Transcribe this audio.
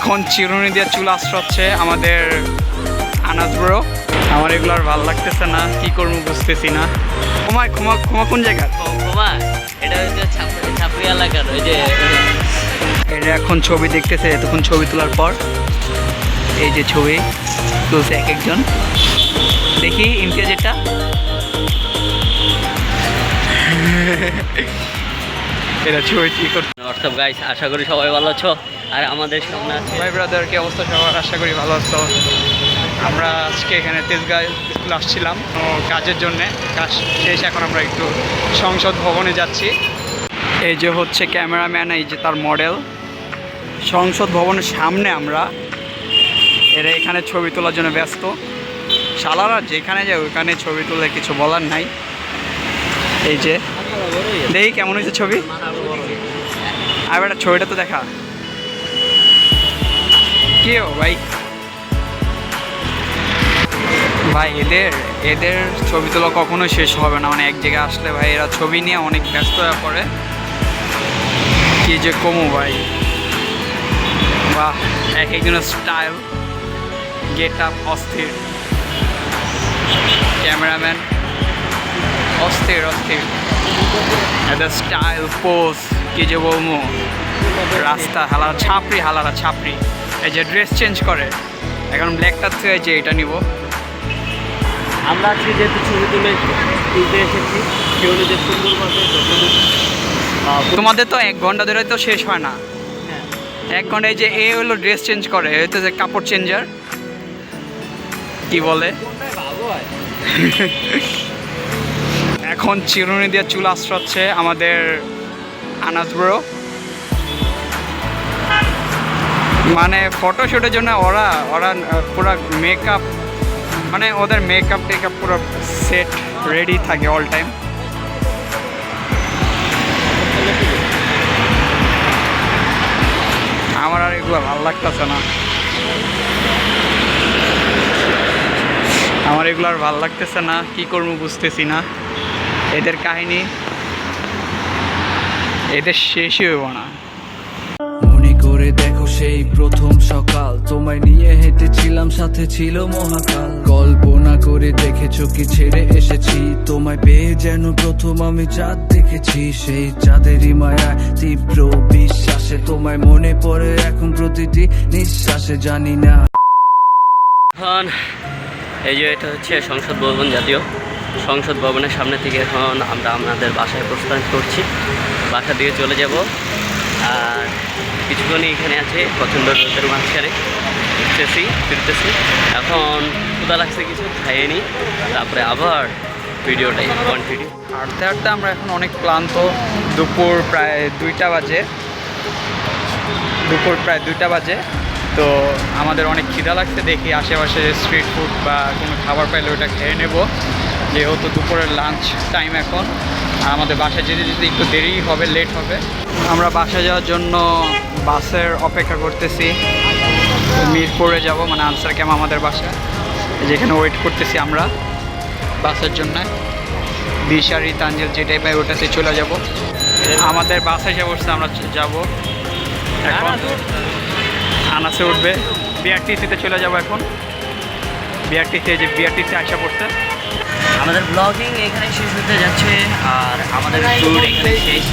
এখন চিরুনি দিয়ে চুল আশ্রাচ্ছে আমাদের আনাজ ব্রো আমার এগুলো আর ভালো লাগতেছে না কি করব বুঝতেছি না। ক্ষমা ক্ষমা ক্ষমা কোন জায়গার বাবা এটা হচ্ছে ছাপড়ি এলাকার ওই যে এটা এখন ছবি দেখতেছে এতক্ষণ ছবি তোলার পর। এই যে ছবি তুলছে এক একজন। দেখি ইমতিয়াজ এটা। এটা ছবি কি করছে। হোয়াটসঅ্যাপ গাইস আশা করি সবাই ভালো আছো। আর আমাদের সামনে আছে ভাই ব্রাদার কি অবস্থা? সবার আশা করি ভালো আছো। আমরা আজকে এখানে তেজগাঁও স্কুল আসছিলাম কাজের জন্যে। কাজ শেষ এখন আমরা একটু সংসদ ভবনে যাচ্ছি। এই যে হচ্ছে ক্যামেরাম্যান এই যে তার মডেল। সংসদ ভবনের সামনে আমরা। এরা এখানে ছবি তোলার জন্য ব্যস্ত। শালারা যেখানে যায় ওইখানে ছবি তুলে কিছু বলার নাই। এই যে দেখি কেমন হয়েছে ছবি? আর একটা ছবিটা তো দেখা। কি ও ভাই? ভাই, এদের এদের ছবি তোলা কখনো শেষ হবে না। মানে এক জায়গায় আসলে ভাই, এরা ছবি নিয়ে অনেক ব্যস্ত হয়ে পড়ে। কি যে কমু ভাই। বাহ, এক একজনের স্টাইল গেট আপ অস্থির। ক্যামেরাম্যান অস্থির অস্থির। এদের স্টাইল পোজ কি যে বলব? রাস্তা হালারা ছাপড়ি হালারা ছাপড়ি। এই যে ড্রেস চেঞ্জ করে। এখন ব্ল্যাকটার থেকে যে এটা নিব। আমরা আজকে যেহেতু ছবি তুলে তুলতে এসেছি সে অনুযায়ী সুন্দরভাবে তোমাদের তো এক ঘণ্টা ধরে তো শেষ হয় না। হ্যাঁ, এক ঘন্টায় যে এ হলো ড্রেস চেঞ্জ করে হচ্ছে যে কাপড় চেঞ্জার কি বলে? ভালো হয়। এখন চিরুনি দিয়ে চুল আশ্রাচ্ছে আমাদের আনাজ ব্রো মানে ফটোশ্যুটের জন্য ওরা ওরা, পুরো মেকআপ মানে ওদের মেকআপ টেকআপ পুরো সেট রেডি থাকে অল টাইম আমার আর এগুলো ভালো লাগতেছে না। আমার এগুলো আর ভালো লাগতেছে না, কি করব বুঝতেছি না। এদের কাহিনী এদের শেষই হইব না। মনে করে দেখো সেই প্রথম সকাল। তোমায় নিয়ে হেঁটেছিলাম সাথে ছিল মহাকাল। কল্পনা করে দেখেছ কি ছেড়ে এসেছি। তোমায় পেয়ে যেন প্রথম আমি চাঁদ দেখেছি। সেই চাঁদেরই মায়া তীব্র বিশ্বাসে তোমায় মনে পড়ে এখন প্রতিটি নিঃশ্বাসে জানি না। এই যে এটা হচ্ছে সংসদ ভবন জাতীয়। সংসদ ভবনের সামনে থেকে এখন আমরা আমাদের বাসায় প্রস্থান করছি। বাসা দিয়ে চলে যাব। আর কিছুক্ষণই এখানে আছে, পছন্দ রোদের মাঝখানে। উঠতেছি ফিরতেছি। এখন ক্ষুদা লাগছে কিছু খাইয়ে নিই তারপরে আবার ভিডিওটাই কন্টিনিউ হাঁটতে হাঁটতে আমরা এখন অনেক ক্লান্ত। দুপুর প্রায় দুইটা বাজে। দুপুর প্রায় দুইটা বাজে। তো আমাদের অনেক খিদা লাগছে দেখি আশেপাশে স্ট্রিট ফুড বা কোনো খাবার পাইলে ওটা খেয়ে নেব। যেহেতু দুপুরের লাঞ্চ টাইম এখন আমাদের বাসায় যেতে যেতে একটু দেরি হবে লেট হবে। আমরা বাসায় যাওয়ার জন্য বাসের অপেক্ষা করতেছি। মিরপুরে যাব মানে আনসার ক্যাম্প আমাদের বাসা যেখানে ওয়েট করতেছি আমরা বাসের জন্য। দিশারি তাঞ্জেল যেটাই পাই ওটাতে চলে যাব। আমাদের বাসে এসে বসছে আমরা যাব এখন। আনাসে উঠবে। বিআরটিসিতে চলে যাব এখন। বিআরটিসি যে বিআরটিসি আসা পড়ছে। আমাদের ব্লগিং এখানে শেষ হতে যাচ্ছে আর আমাদের এখানে শেষ।